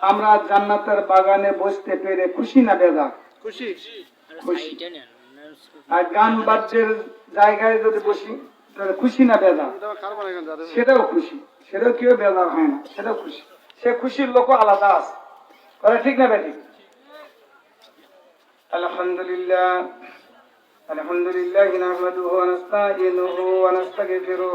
আমরা জান্নাতের বাগানে বসতে পেরে খুশি না বেদা খুশি খুশি আর গান বাদ্যের জায়গায় যদি বসি তাহলে খুশি না বেদা কারবার এখানে যাদের সেটাও খুশি সেটাও কেউ বেদা হয় না সেটাও খুশি সে খুশির লোক আলাদা আছে কথা ঠিক না বেঠিক আলহামদুলিল্লাহ الحمد لله نحمده ونستعينه ونستغفره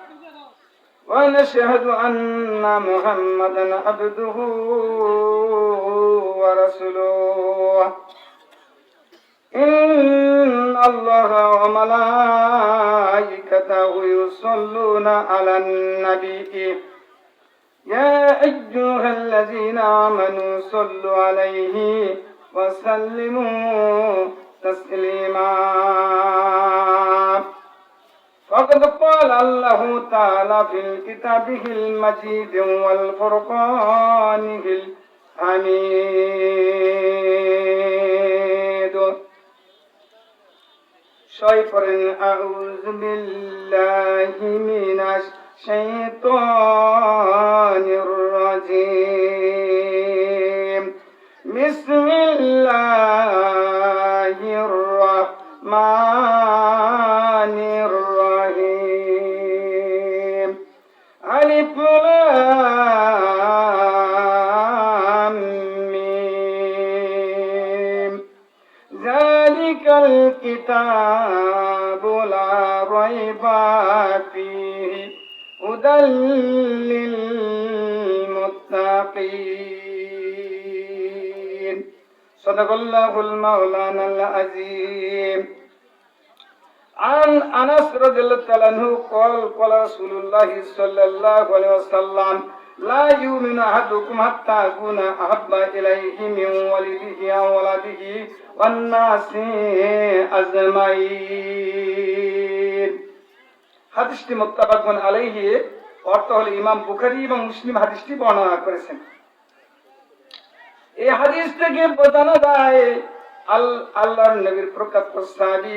ونشهد أن محمدا عبده ورسوله. إن الله وملائكته يصلون على النبي. يا أيها الذين آمنوا صلوا عليه وسلموا تسليما. فقد قال الله تعالى في كتابه المجيد والفرقانه الحميد شيطان أعوذ بالله من الشيطان الرجيم بسم الله الرحمن الرحيم الكتاب لا ريب فيه هدى للمتقين صدق الله المولانا العظيم عن انس رضي الله تعالى عنه قال قال رسول الله صلى الله عليه وسلم لا يؤمن احدكم حتى اكون احب اليه من ولده وولده والناس اجمعين হাদিসটি মুত্তাফাকুন আলাইহি অর্থ হলো ইমাম বুখারী এবং মুসলিম হাদিসটি বর্ণনা করেছেন এই হাদিস থেকে বোঝানো যায় আল আল্লাহর নবীর প্রকাশ্য সাহাবী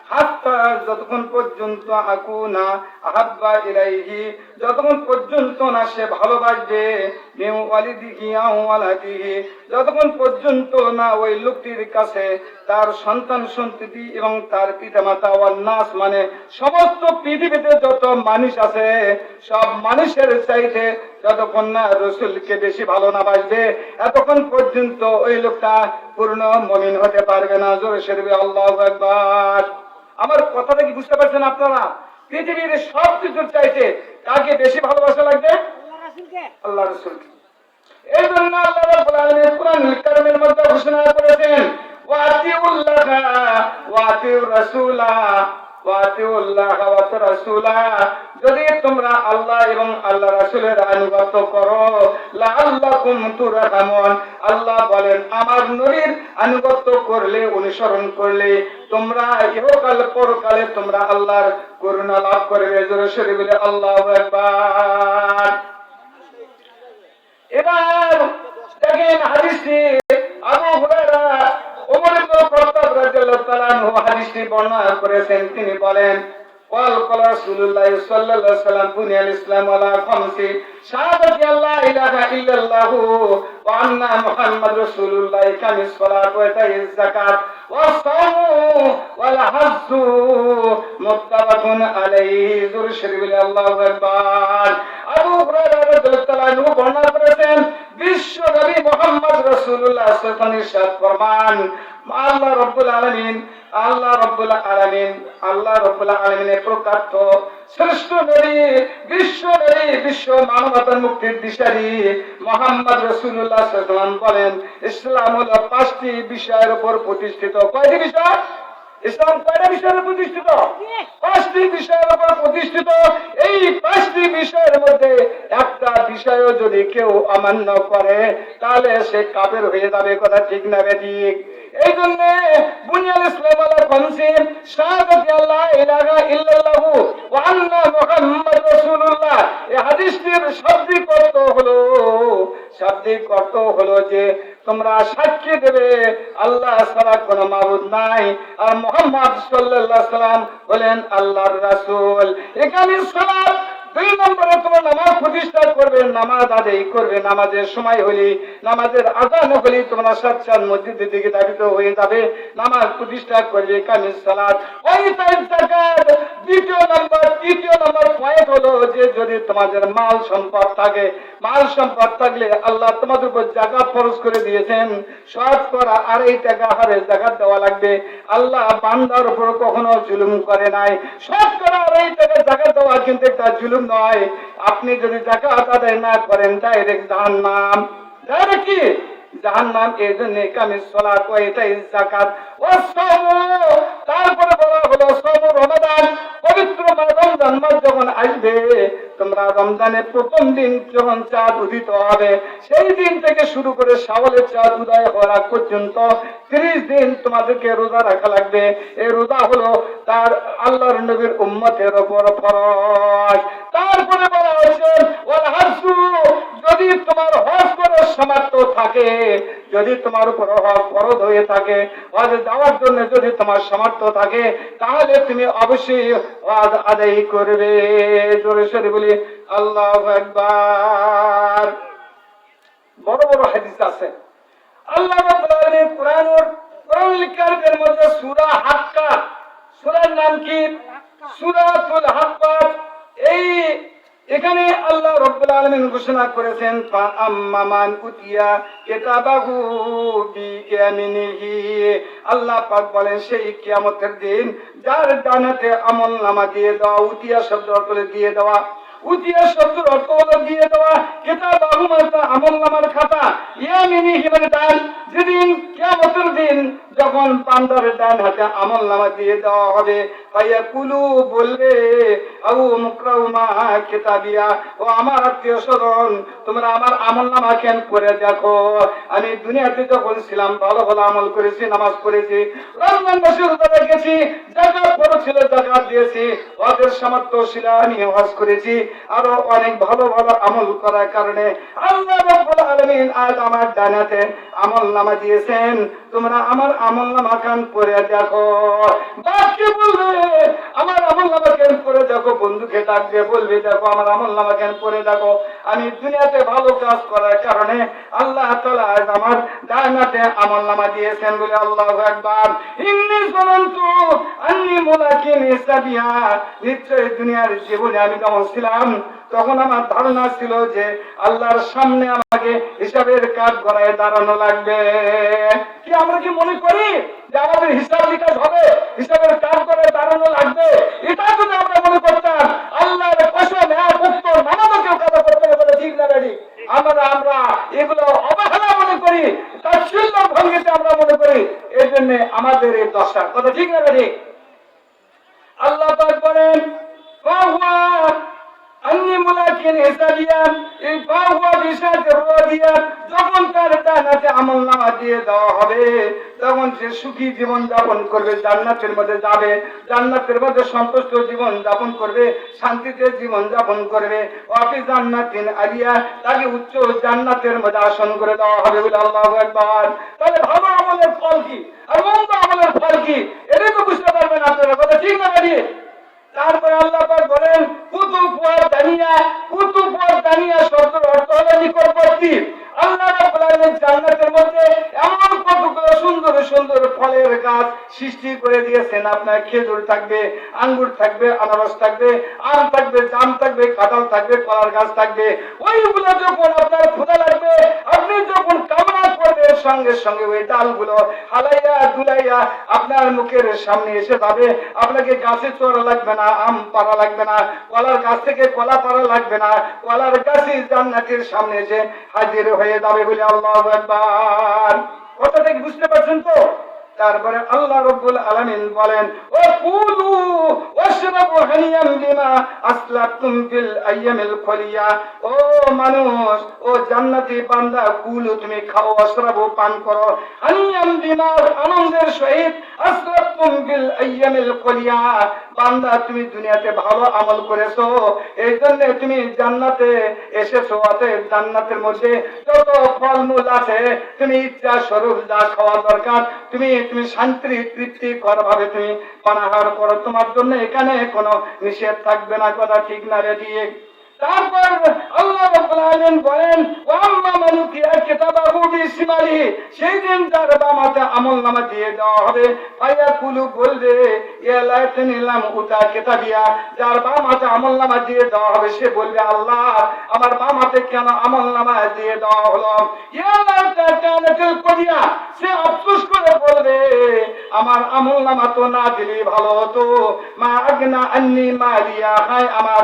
যতক্ষণ পর্যন্ত আকুনা আহাব্বা ইলাইহি, যতক্ষণ পর্যন্ত না সে ভালোবাসবে, মিউ ওয়ালিদিহি আও ওয়ালাদিহি যতক্ষণ পর্যন্ত না ওই লোকটির কাছে তার সন্তান, সন্ততি এবং তার পিতামাতা ওয়ান্নাস মানে সমস্ত পৃথিবীতে যত মানুষ আছে, সব মানুষের চাইতে যতক্ষণ না রসুলকে বেশি ভালো না বাসবে, এতক্ষণ পর্যন্ত ওই লোকটা পূর্ণ মমিন হতে পারবে না। জোরে সেরবে আল্লাহ একবার আমার কথাটা কি বুঝতে পারছেন আপনারা? পৃথিবীর সব কিছুর চাইতে কাকে বেশি ভালোবাসা লাগবে? আল্লাহ রসুলকে। এই জন্য আল্লাহ রাব্বুল আলামিন কুরআন কারীমের মধ্যে ঘোষণা করেছেন রাসূলা। যদি তোমরা আল্লাহ এবং আল্লাহ রাসূলের আনুগত্য করো তুরহামুন। আল্লাহ বলেন, আমার নবীর আনুগত্য করলে, অনুসরণ করলে তোমরা ইহকাল পরকালে তোমরা আল্লাহর করুণা লাভ করবে। জোরে বলে, আল্লাহু এবার দেখেন হাদিসটি আবু হুরায়রা ওমর ইবনে খাত্তাব রাদিয়াল্লাহু তাআলা আনহু হাদিসটি বর্ণনা করেছেন। তিনি বলেন, ওয়াল ক্বালা রাসূলুল্লাহ সাল্লাল্লাহু আলাইহি ওয়াসাল্লাম বুনিয়াল ইসলাম আলা খামসি শাহাদাতি আল্লাহ ইলাহা ইল্লাল্লাহু ওয়া আন্না মুহাম্মাদ রাসূলুল্লাহ কামিস সালাত ওয়া তাইয়্য যাকাত ওয়া সাওম ওয়াল হাজ্জু মুত্তাবাকুন আলাইহি যুরশির বিল আল্লাহু আকবার। আবু বর্ণনা করেছেন বিশ্ব নবী মোহাম্মদ রসুল্লাহ ইরশাদ ফরমান। আল্লাহ আলামিন আল্লাহ আলামিন, আল্লাহ আলামিনের প্রকাশ্য শ্রেষ্ঠ নবী, বিশ্ব বিশ্ব মানবতার মুক্তির দিশারি মোহাম্মদ রসুল্লাহ সাল্লাম বলেন, ইসলাম হলো পাঁচটি বিষয়ের উপর প্রতিষ্ঠিত। কয়টি বিষয়? ইসলাম কয়টা বিষয়ের প্রতিষ্ঠিত? পাঁচটি বিষয়ের উপর প্রতিষ্ঠিত। এই পাঁচটি বিষয়ের মধ্যে একটা বিষয়ও যদি কেউ অমান্য করে, তাহলে সে কাপের হয়ে যাবে, কথা ঠিক না ঠিক? এই জন্য বুনিয়াল ইসলাম আলা কমসি শাহাদাতি আল্লাহ ইলাহা ইল্লাল্লাহু ওয়া আন্না মুহাম্মাদ রাসূলুল্লাহ। এই হাদিসটির শাব্দিক অর্থ হলো, শাব্দিক অর্থ হলো যে তোমরা সাক্ষী দেবে। আল্লাহ ছাড়া কোনো মাবুদ নাই। আর মোহাম্মদ সাল্লাল্লাহু সাল্লাম বলেন, আল্লাহর রাসূল। এখানে সালাত দুই নম্বরে তোমার নামাজ প্রতিষ্ঠা করবে নামাজ আদায় করবে, নামাজের সময় হলি নামাজের আজান হলি তোমরা সাত সাত মসজিদের দিকে দাবিত হয়ে যাবে, নামাজ প্রতিষ্ঠা করবে কামিজ সালাত। ওই তাই জাকাত। দ্বিতীয় নম্বর, তৃতীয় নম্বর পয়েন্ট হলো যে যদি তোমাদের মাল সম্পদ থাকে, মাল সম্পদ থাকলে আল্লাহ তোমাদের উপর জাকাত ফরজ করে দিয়েছেন। সৎ করা আড়াই টাকা হারে জাকাত দেওয়া লাগবে। আল্লাহ বান্দার উপর কখনো জুলুম করে নাই। সৎ করা আড়াই টাকা জাকাত দেওয়া কিন্তু একটা জুলুম নয়। আপনি যদি জাকাত আদায় না করেন ডাইরেক্ট জাহান্নাম। ডাইরেক্ট কি? জাহান নাম এই জন্য কামি সলা এটাই জাকাত ও সম তারপরে বলা হলো সম রমাদান পবিত্র মাস রমজান মাস যখন আসবে তোমরা রমজানের প্রথম দিন যখন চাঁদ উদিত হবে, সেই দিন থেকে শুরু করে সাবলের চাঁদ উদয় হওয়ার আগ পর্যন্ত তিরিশ দিন তোমাদেরকে রোজা রাখা লাগবে। এই রোজা হলো তার আল্লাহর নবীর উম্মতের ওপর ফরজ। তারপরে বলা হয়েছে, ওয়াল হাসু যদি তোমার হজ করার সামর্থ্য থাকে, যদি তোমার উপর হজ ফরজ হয়ে থাকে, হজ যাওয়ার জন্য যদি তোমার সামর্থ্য থাকে, তাহলে তুমি অবশ্যই হজ আদায় করবে। জোরে সরে বলি, আল্লাহ একবার বড় বড় হাদিস আছে। আল্লাহ কোরআনের কোরআন লিখার মধ্যে সূরা হাক্কা সূরার নাম কি? সূরাতুল হাক্কা এই এখানে আল্লাহ রব্বুল আলামিন ঘোষণা করেছেন আম্মামান উতিয়া কিতাবাহু বিয়ামিনিহি আল্লাহ পাক বলেন, সেই কিয়ামতের দিন যার ডানাতে আমল নামা দিয়ে দেওয়া, উতিয়া শব্দ অর্থ দিয়ে দেওয়া, উতিয়া অর্থ হলো দিয়ে দেওয়া আহুমাতা আমল নামার খাতা হিমানে ডান। যেদিন কিয়ামতের দিন যখন পান্ডার ডান হাতে আমল নামা দিয়ে দেওয়া হবে বলবে আবু কিতাবিয়া ও আমার আত্মীয় তোমরা আমার আমল নামা কেন করে দেখো? আমি দুনিয়াতে যখন ছিলাম, ভালো ভালো আমল করেছি, নামাজ পড়েছি, রমজান মাসে রোজা রেখেছি, জাকাত জাকাত দিয়েছি হজের সামর্থ্য ছিল আমি হজ করেছি, আরও অনেক ভালো ভালো আমল করার কারণে আল্লাহ রাব্বুল আলামিন আজ আমার জানাতে আমল নামা দিয়েছেন। তোমরা আমার আমল নামা খান করে দেখো। বাকি বলবে? আমার আমল নামা কেন করে দেখো? বন্ধুকে ডাকবে, বলবে, দেখো, আমার আমল নামা কেন করে দেখো? আমি দুনিয়াতে ভালো কাজ করার কারণে আল্লাহ তাআলা আজ আমার জান্নাতে আমল নামা দিয়েছেন বলে আল্লাহু আকবার। ইন্নী সনন্তু আন্নি হিসাবিয়া নিশ্চয় দুনিয়ার জীবনে আমি যখন ছিলাম? তখন আমার ধারণা ছিল যে আল্লাহর সামনে আমাকে হিসাবের কাজ করায় দাঁড়ানো লাগবে। কি আমরা কি মনে করি যে আমাদের হিসাব নিকাশ হবে? হিসাবের কাজ করে দাঁড়ানো লাগবে? এটা যদি আমরা মনে করতাম, আল্লাহর কসম উত্তর নামাজকেও কাজ করতে ঠিক না রেডি আমরা আমরা এগুলো অবহেলা মনে করি, তাচ্ছিল্য ভঙ্গিতে আমরা মনে করি। জন্য আমাদের এই দশা। কথা ঠিক না রেডি আল্লাহ বলেন আন্নি মুলাকিন হিসাবিয়া এই ফাহুয়া বিশাতে রাদিয়া যখন তার জান্নাতে আমলনামা দিয়ে দেওয়া হবে, তখন সে সুখী জীবন যাপন করবে, জান্নাতের মধ্যে যাবে, জান্নাতের মধ্যে সন্তুষ্ট জীবন যাপন করবে, শান্তিতে জীবন যাপন করবে। অফি জান্নাতিন আলিয়া, তাকে উচ্চ জান্নাতের মধ্যে আসন করে দেওয়া হবে বলে আল্লাহু আকবার। তাহলে ভালো আমলের ফল কি? আর মন্দ আমলের ফল কি? এটা তো বুঝতে পারবেন আপনারা, কথা ঠিক না দাঁড়িয়ে তারপরে আল্লাহ বলেন, কুতুব দানিয়া দানিয়া শব্দের অর্থ হলো নিকটবর্তী আল্লাহ জান্নাতের মধ্যে এমন কতগুলো সুন্দর সুন্দর ফলের গাছ সৃষ্টি করে দিয়েছেন। আপনার খেজুর থাকবে, আঙ্গুর থাকবে, আনারস থাকবে, আম থাকবে, জাম থাকবে, কাঁঠাল থাকবে, কলার গাছ থাকবে। ওইগুলো যখন আপনার ক্ষুদা লাগবে, আপনি যখন কামনা করবেন সঙ্গে সঙ্গে ওই ডালগুলো হালাইয়া দুলাইয়া আপনার মুখের সামনে এসে যাবে। আপনাকে গাছে চড়া লাগবে না, আম পাড়া লাগবে না, কলার গাছ থেকে কলা পাড়া লাগবে না, কলার গাছে জান্নাতের সামনে এসে হাজির হয়ে যাবে বলে আল্লাহ একবার কথা থেকে বুঝতে পারছেন তো? তারপরে আল্লাহ রব্বুল আলামিন বলেন, ও কুলু ওয়াশরাবু হানিয়াম বিমা আসলাতুম ফিল আইয়ামিল খলিয়া। ও মানুষ, ও জান্নাতি বান্দা, কুলু তুমি খাও, ওয়াশরাবু পান করো। হানিয়াম বিমা, আনন্দের সহিত আসলাতুম ফিল আইয়ামিল খলিয়া। বান্দা তুমি দুনিয়াতে ভালো আমল করেছ, এই জন্য তুমি জান্নাতে এসেছ, অতএব জান্নাতের মধ্যে যত ফলমূল আছে, তুমি ইচ্ছা স্বরূপ যা খাওয়া দরকার, তুমি তুমি শান্তি, তৃপ্তি কর ভাবে তুমি পানাহার করো। তোমার জন্য এখানে কোনো নিষেধ থাকবে না, কথা ঠিক না রে, ঠিক। তারপর আল্লাহ বলেন ওয়া আম্মা মান উতিয়া কিতাবাহু বিশিমালিহি সেই দিন তার বামাতে আমলনামা দিয়ে দেওয়া হবে। পাইয়া কুলু বলবে ইয়া লাইতানি লাম উতা কিতাবিয়া। যার বামাতে আমলনামা দিয়ে দেওয়া হবে, সে বলবে, আল্লাহ, আমার বামাতে কেন আমলনামা দিয়ে দেওয়া হলো? ইয়া লাইতা কানাতিল কদিয়া, সে আফসোস করে বলবে, আমার আমলনামা তো না দিলে ভালো হতো। মা আগনা আন্নি মালিয়া হায় আমার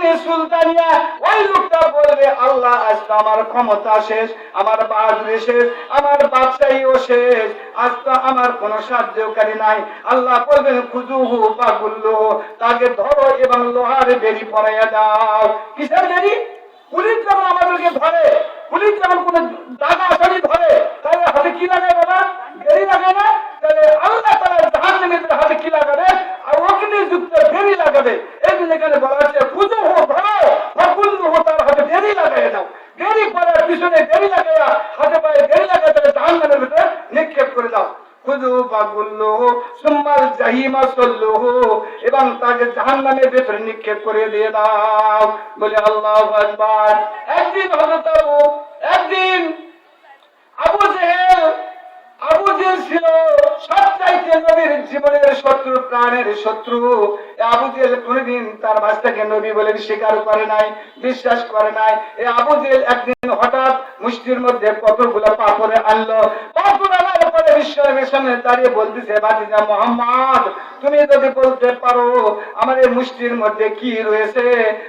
কামনে সুলতানিয়া, ওই লোকটা বলবে, আল্লাহ আজ তো আমার ক্ষমতা শেষ, আমার বাহাদুরি শেষ, আমার বাদশাহীও শেষ, আজ তো আমার কোনো সাহায্যকারী নাই। আল্লাহ বলবেন খুজুহু পাগুল্লু তাকে ধরো এবং লোহার বেরি পড়াইয়া দাও। কিসের বেরি পুলিশ যখন আমাদেরকে ধরে পুলিশ যখন কোন দাদা আসামি ধরে, তাহলে হাতে কি লাগায় বাবা? বেরি লাগায় না? তাহলে আল্লাহ তারা জাহান নেমেদের হাতে কি লাগাবে? আর অগ্নি যুক্ত বেরি লাগাবে। এই জন্য বলা হচ্ছে পুজো হো ধরো ফকুল্লু হো তার হাতে বেরি লাগাই দাও বেরি পরার পিছনে বেরি লাগাইয়া হাতে পায়ে বেরি লাগাই তাহলে জাহান নামের ভিতরে নিক্ষেপ করে দাও। এবং তাকে জাহান্নামের ভেতরে নিক্ষেপ করে দিয়ে দাও। বলে আল্লাহু একদিন হযরত আবু একদিন আবু জেহেল নবীর জীবনের শত্রু, প্রাণের শত্রু। নবী বলে স্বীকার করে নাই, বিশ্বাস করে নাই। একদিন হঠাৎ মুষ্টির মধ্যে কতগুলো পাথরে আনলো। পাথর বিশ্বনবীর সামনে দাঁড়িয়ে বলতেছে মোহাম্মদ, তুমি যদি বলতে পারো এই মুষ্টির মধ্যে কি রয়েছে,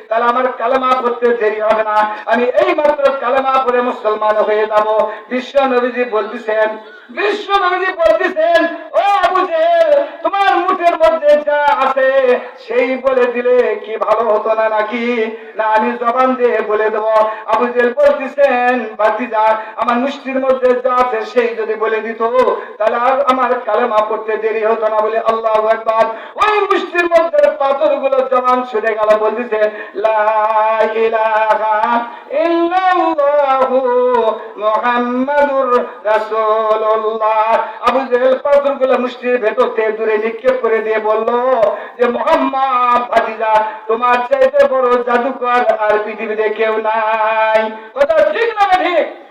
তাহলে আমার কালেমা পড়তে দেরি হবে না। আমি এই মাত্র কালেমা পড়ে মুসলমান হয়ে যাব। বিশ্ব নবীজি বলতেছেন, বিশ্ব নবীজি বলতেছেন, ও আবু তোমার মুঠের মধ্যে যা আছে, সেই বলে দিলে কি ভালো হতো না নাকি? না, আমি জবান দিয়ে বলে দেব। আবু জেহেল বলতেছেন বাতিজা আমার মুষ্টির মধ্যে যা আছে, সেই যদি বলে দিত তাহলে আর আমার কালেমা পড়তে দেরি হতো না বলে আল্লাহ একবার ওই মুষ্টির মধ্যে পাথরগুলো জবান ছুটে গেল, বলতেছে তোমার চাইতে বড় জাদুকর আর পৃথিবীতে কেউ নাই। কথা ঠিক না ঠিক?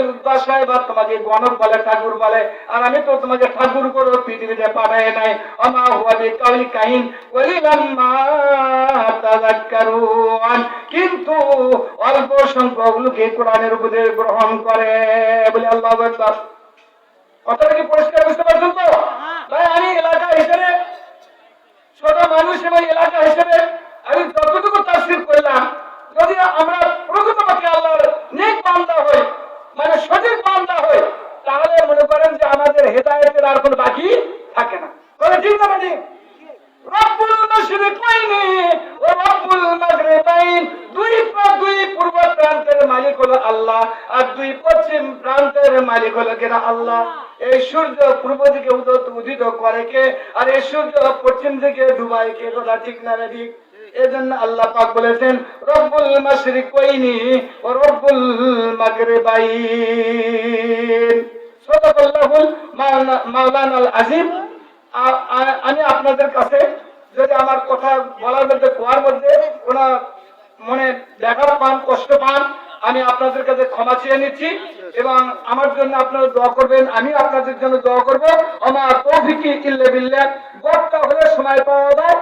তোমাকে গণক বলে ঠাকুর বলে আর আমি তো তোমাকে ঠাকুর করে পৃথিবীতে পাঠাই নাই। আমা হুয়াবি কাউলি কাহিন বলিলাম মা তাযাক্কারুন কিন্তু অল্প সংখ্যক লোকে কোরআনের উপদেশ গ্রহণ করে বলে আল্লাহ কথাটা কি পরিষ্কার বুঝতে পারছেন তো? ভাই আমি এলাকা হিসেবে ছোট মানুষ এবং এলাকা হিসেবে আমি যতটুকু তাফসির করলাম যদি আমরা প্রকৃতপক্ষে আল্লাহর নেক বান্দা হই মানে সঠিক বান্দা হই তাহলে মনে করেন যে আমাদের হেদায়েতের আর কোনো বাকি থাকে না বলে ঠিক না ঠিক রব্বুল মাশরিকাইনি ও রব্বুল মাগরিবাইন দুই প্রা- দুই পূর্ব প্রান্তের মালিক হলো আল্লাহ আর দুই পশ্চিম প্রান্তের মালিক হলো কিনা আল্লাহ? এই সূর্য পূর্ব দিকে উদিত করে কে? আর এই সূর্য পশ্চিম দিকে ডুবায় কে? কথা ঠিক না ঠিক? এজন্য আল্লাহ পাক বলেছেন, রব্বুল মাশরিকাইনি ও রব্বুল মাগরিবাইন। সদাকাল্লাহুল মাওলানা মাওলানাল আজিম আমি আপনাদের কাছে যদি আমার কথা বলার মধ্যে কোয়ার মধ্যে কোন মনে দেখা পান, কষ্ট পান আমি আপনাদের কাছে ক্ষমা চেয়ে নিচ্ছি এবং আমার জন্য আপনারা দোয়া করবেন, আমি আপনাদের জন্য দোয়া করব। আমার তৌফিকি ইল্লে বিল্লাহ। বক্তা হলে সময় পাওয়া যায়।